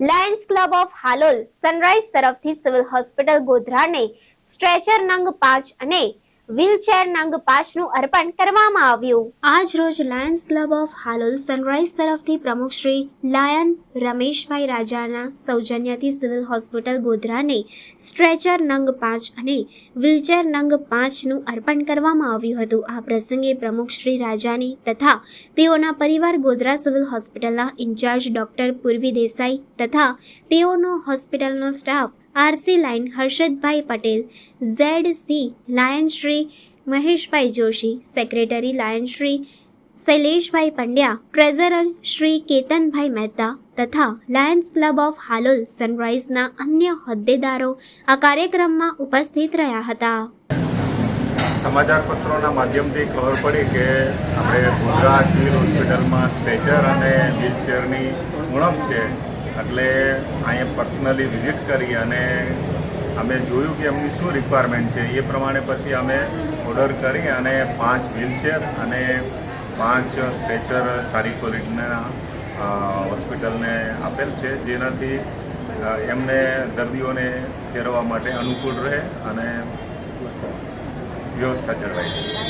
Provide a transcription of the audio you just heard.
Lions Club of Halol Sunrise તરફથી civil hospital ગોધરાને stretcher નંગ પાંચ અને વ્હીલચેર નંગ પાંચનું અર્પણ કરવામાં આવ્યું. આજ રોજ Lions Club of Halol Sunrise તરફથી પ્રમુખ શ્રી લાયન રમેશભાઈ રાજાના સૌજન્યથી સિવિલ હોસ્પિટલ ગોધરાને સ્ટ્રેચર નંગ પાંચ અને વ્હીલચેર નંગ પાંચનું અર્પણ કરવામાં આવ્યું હતું. આ પ્રસંગે પ્રમુખ શ્રી રાજાની તથા તેઓના પરિવાર ગોધરા સિવિલ હોસ્પિટલના ઇન્ચાર્જ ડોક્ટર પૂર્વી દેસાઈ તથા તેઓનો હોસ્પિટલનો staff RC Lion Harshadbhai Patel, Z C Lion Shri Maheshbhai Joshi, secretary Lion Shri Shaileshbhai Pandya, treasurer Shri Ketanbhai Mehta તથા લાયન્સ ક્લબ ઓફ હાલોલ સનરાઈઝના અન્ય હોદ્દેદારો આ કાર્યક્રમમાં ઉપસ્થિત રહ્યા હતા. સમાચાર પત્રોના માધ્યમથી ખબર પડી કે આપણે ગોધરા સિવિલ હોસ્પિટલમાં સ્ટ્રેચર અને વ્હીલચેરની ઉણપ છે. એટલે અહીંયા પર્સનલી વિઝિટ કરી અને અમે જોયું કે એમની શું રિક્વાયરમેન્ટ છે. એ પ્રમાણે પછી અમે ઓર્ડર કરી અને પાંચ વ્હીલચેર અને પાંચ સ્ટ્રેચર સારી ક્વોલિટીના હોસ્પિટલને આપેલ છે, જેનાથી એમને દર્દીઓને ફેરવવા માટે અનુકૂળ રહે અને વ્યવસ્થા જળવાઈ રહે.